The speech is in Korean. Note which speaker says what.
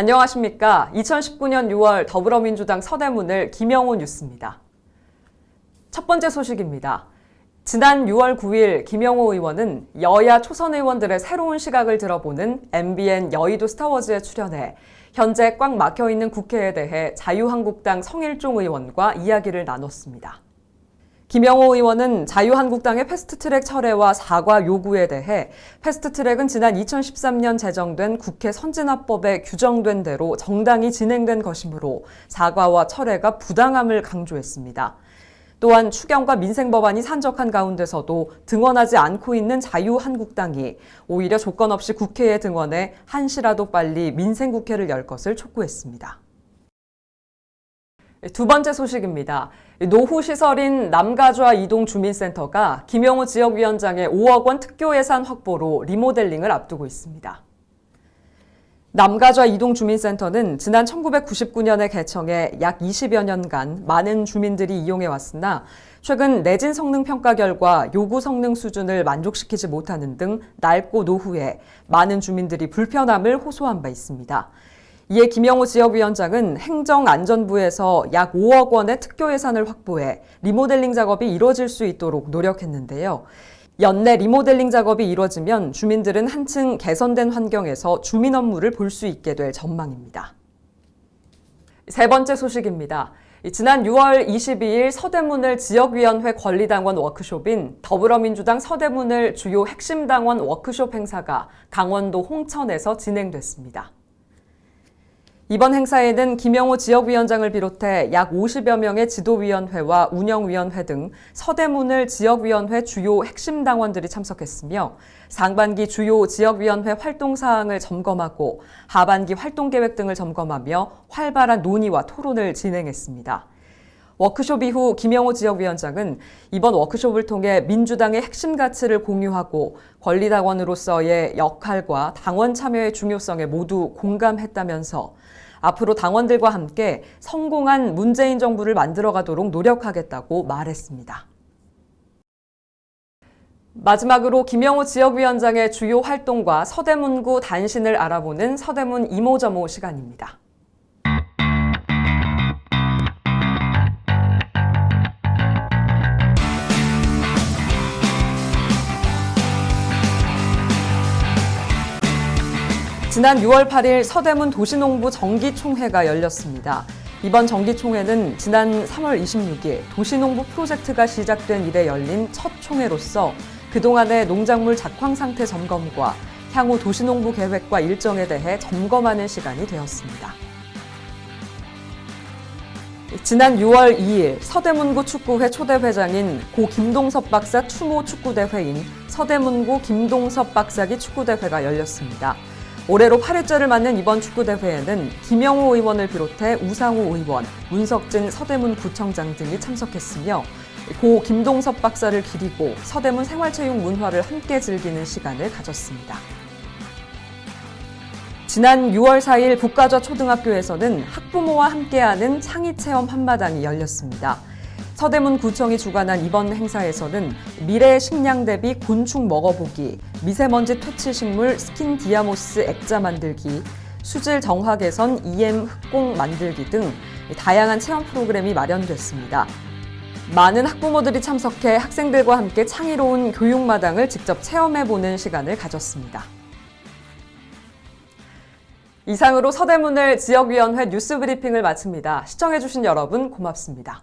Speaker 1: 안녕하십니까. 2019년 6월 더불어민주당 서대문을 김영호 뉴스입니다. 첫 번째 소식입니다. 지난 6월 9일 김영호 의원은 여야 초선 의원들의 새로운 시각을 들어보는 MBN 여의도 스타워즈에 출연해 현재 꽉 막혀 있는 국회에 대해 자유한국당 성일종 의원과 이야기를 나눴습니다. 김영호 의원은 자유한국당의 패스트트랙 철회와 사과 요구에 대해 패스트트랙은 지난 2013년 제정된 국회 선진화법에 규정된 대로 정당히 진행된 것이므로 사과와 철회가 부당함을 강조했습니다. 또한 추경과 민생 법안이 산적한 가운데서도 등원하지 않고 있는 자유한국당이 오히려 조건 없이 국회에 등원해 한시라도 빨리 민생 국회를 열 것을 촉구했습니다. 두 번째 소식입니다. 노후 시설인 남가좌 이동 주민센터가 김영호 지역위원장의 5억 원 특교 예산 확보로 리모델링을 앞두고 있습니다. 남가좌 이동 주민센터는 지난 1999년에 개청해 약 20여 년간 많은 주민들이 이용해 왔으나 최근 내진 성능 평가 결과 요구 성능 수준을 만족시키지 못하는 등 낡고 노후에 많은 주민들이 불편함을 호소한 바 있습니다. 이에 김영호 지역위원장은 행정안전부에서 약 5억 원의 특교 예산을 확보해 리모델링 작업이 이루어질 수 있도록 노력했는데요. 연내 리모델링 작업이 이루어지면 주민들은 한층 개선된 환경에서 주민 업무를 볼 수 있게 될 전망입니다. 세 번째 소식입니다. 지난 6월 22일 서대문을 지역위원회 권리당원 워크숍인 더불어민주당 서대문을 주요 핵심 당원 워크숍 행사가 강원도 홍천에서 진행됐습니다. 이번 행사에는 김영호 지역위원장을 비롯해 약 50여 명의 지도위원회와 운영위원회 등 서대문을 지역위원회 주요 핵심 당원들이 참석했으며 상반기 주요 지역위원회 활동 사항을 점검하고 하반기 활동 계획 등을 점검하며 활발한 논의와 토론을 진행했습니다. 워크숍 이후 김영호 지역위원장은 이번 워크숍을 통해 민주당의 핵심 가치를 공유하고 권리당원으로서의 역할과 당원 참여의 중요성에 모두 공감했다면서 앞으로 당원들과 함께 성공한 문재인 정부를 만들어가도록 노력하겠다고 말했습니다. 마지막으로 김영호 지역위원장의 주요 활동과 서대문구 단신을 알아보는 서대문 이모저모 시간입니다. 지난 6월 8일 서대문 도시농부 정기총회가 열렸습니다. 이번 정기총회는 지난 3월 26일 도시농부 프로젝트가 시작된 이래 열린 첫 총회로서 그동안의 농작물 작황 상태 점검과 향후 도시농부 계획과 일정에 대해 점검하는 시간이 되었습니다. 지난 6월 2일 서대문구 축구회 초대회장인 고 김동섭 박사 추모 축구대회인 서대문구 김동섭 박사기 축구대회가 열렸습니다. 올해로 8회째를 맞는 이번 축구대회에는 김영호 의원을 비롯해 우상호 의원, 문석진 서대문 구청장 등이 참석했으며 고 김동섭 박사를 기리고 서대문 생활체육 문화를 함께 즐기는 시간을 가졌습니다. 지난 6월 4일 북가좌 초등학교에서는 학부모와 함께하는 창의체험 한마당이 열렸습니다. 서대문 구청이 주관한 이번 행사에서는 미래 식량 대비 곤충 먹어보기, 미세먼지 퇴치 식물 스킨 디아모스 액자 만들기, 수질 정화 개선 EM 흑공 만들기 등 다양한 체험 프로그램이 마련됐습니다. 많은 학부모들이 참석해 학생들과 함께 창의로운 교육마당을 직접 체험해보는 시간을 가졌습니다. 이상으로 서대문을 지역위원회 뉴스 브리핑을 마칩니다. 시청해주신 여러분 고맙습니다.